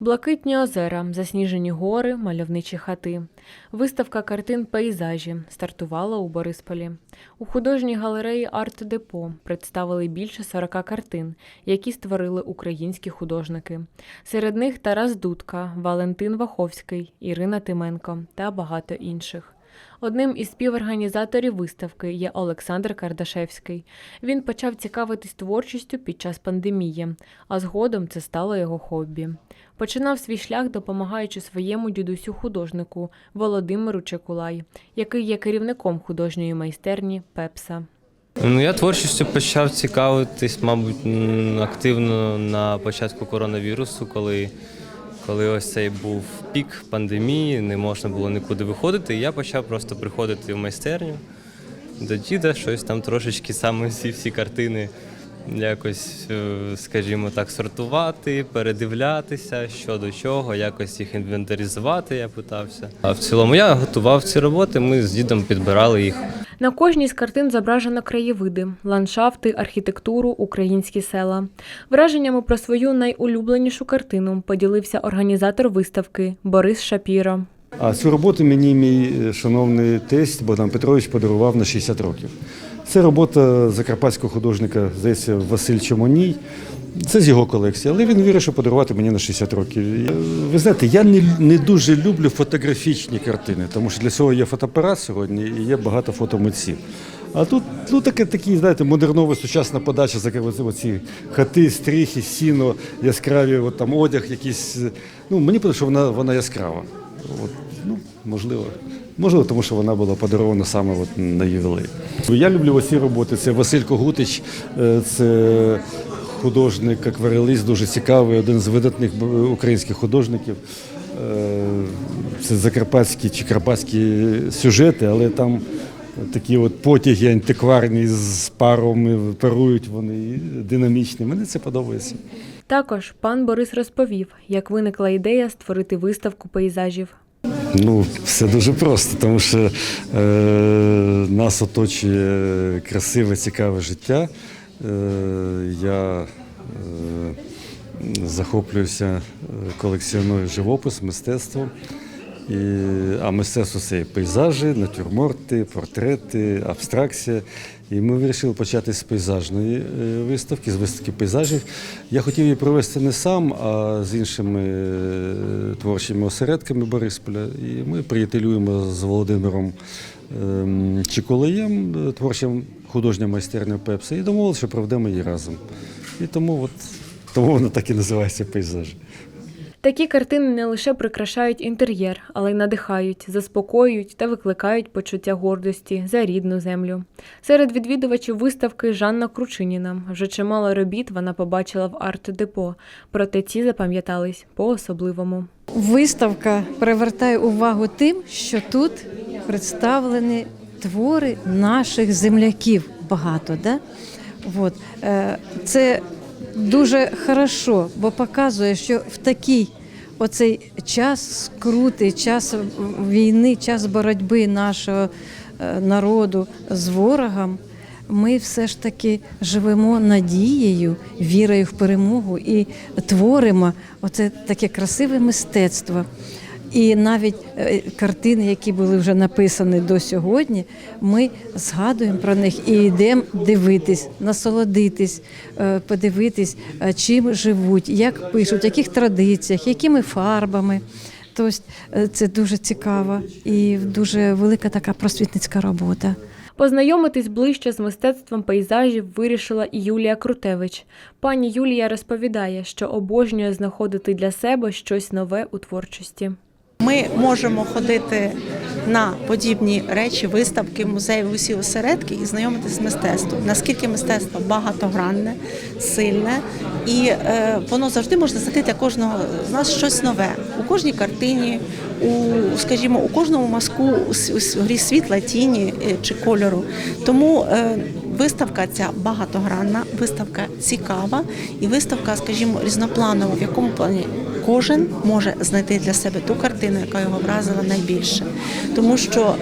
Блакитні озера, засніжені гори, мальовничі хати. Виставка картин пейзажі стартувала у Борисполі. У художній галереї Арт-Депо представили більше 40 картин, які створили українські художники. Серед них Тарас Дудка, Валентин Ваховський, Ірина Тименко та багато інших. Одним із співорганізаторів виставки є Олександр Кардашевський. Він почав цікавитись творчістю під час пандемії, а згодом це стало його хобі. Починав свій шлях, допомагаючи своєму дідусю художнику Володимиру Чекулай, який є керівником художньої майстерні Пепса. Ну, я творчістю почав цікавитись, мабуть, активно на початку коронавірусу, коли, коли ось цей був пік пандемії, не можна було нікуди виходити. І я почав просто приходити в майстерню до діда, щось там трошечки саме всі всі картини якось, е, скажімо так, сортувати, передивлятися, що до чого, якось їх інвентаризувати, я питався. А в цілому я готував ці роботи, ми з дідом підбирали їх. На кожній з картин зображено краєвиди, ландшафти, архітектуру, українські села. Враженнями про свою найулюбленішу картину поділився організатор виставки Борис Шапіро. А цю роботу мені мій е, шановний тесть Богдан Петрович подарував на 60 років. Це робота закарпатського художника, здається, Василь Чомоній. Це з його колекції, але він вирішив подарувати мені на 60 років. Ви знаєте, я не, не дуже люблю фотографічні картини, тому що для цього є фотоапарат сьогодні і є багато фотомитців. А тут ну, таке, такі, знаєте, модернова сучасна подача, оці хати, стріхи, сіно, яскраві, от там одяг якийсь. е, Ну, мені подобається, що вона, вона яскрава. От, ну, можливо. Можливо, тому що вона була подарована саме от на ювілей. Я люблю оці роботи. Це Василь Когутич, е, це художник, аквареліст, дуже цікавий, один з видатних українських художників. Е, Це закарпатські чи карпатські сюжети, але там такі от потяги антикварні з парами парують вони динамічні. Мені це подобається. Також пан Борис розповів, як виникла ідея створити виставку пейзажів. Ну, все дуже просто, тому що е, нас оточує красиве, цікаве життя. Е, я е, захоплююся, е, колекціоную живопис, мистецтво. І, а мистецтво це пейзажі, натюрморти, портрети, абстракція. І ми вирішили почати з пейзажної е, виставки, з виставки пейзажів. Я хотів її провести не сам, а з іншими е, творчими осередками Борисполя. І ми приятелюємо з Володимиром ем, Чиколаєм, е, творчим художньою майстернею Пепса, і домовилися, що проведемо її разом. І тому, от, тому вона так і називається пейзаж. Такі картини не лише прикрашають інтер'єр, але й надихають, заспокоюють та викликають почуття гордості за рідну землю. Серед відвідувачів виставки Жанна Кручиніна. Вже чимало робіт вона побачила в арт-депо, проте ці запам'ятались по-особливому. Виставка привертає увагу тим, що тут представлені твори наших земляків багато. Да? От. Е, Це дуже хорошо, бо показує, що в такий оцей час скрутий, час війни, час боротьби нашого е, народу з ворогом. Ми все ж таки живемо надією, вірою в перемогу і творимо оце таке красиве мистецтво. І навіть е, картини, які були вже написані до сьогодні, ми згадуємо про них і йдемо дивитись, насолодитись, е, подивитись, е, чим живуть, як пишуть, яких традиціях, якими фарбами. Тобто це дуже цікаво і дуже велика така просвітницька робота. Познайомитись ближче з мистецтвом пейзажів вирішила і Юлія Крутевич. Пані Юлія розповідає, що обожнює знаходити для себе щось нове у творчості. Ми можемо ходити на подібні речі, виставки, музеї, усі осередки і знайомитися з мистецтвом. Наскільки мистецтво багатогранне, сильне, і е, воно завжди може знайти для кожного з нас щось нове у кожній картині, у скажімо, у кожному мазку у с- у грі світла, тіні е, чи кольору. Тому е, виставка ця багатогранна, виставка цікава і виставка, скажімо, різнопланова, в якому плані кожен може знайти для себе ту картину, яка його вразила найбільше, тому що.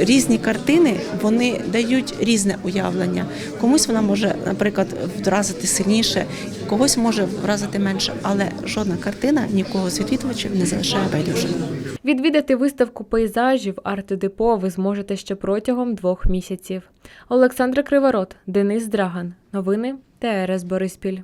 Різні картини вони дають різне уявлення. Комусь вона може, наприклад, вразити сильніше, когось може вразити менше, але жодна картина нікого з відвідувачів не залишає байдужим. Відвідати виставку пейзажів арт-депо ви зможете ще протягом двох місяців. Олександра Криворот, Денис Драган. Новини ТРС Бориспіль.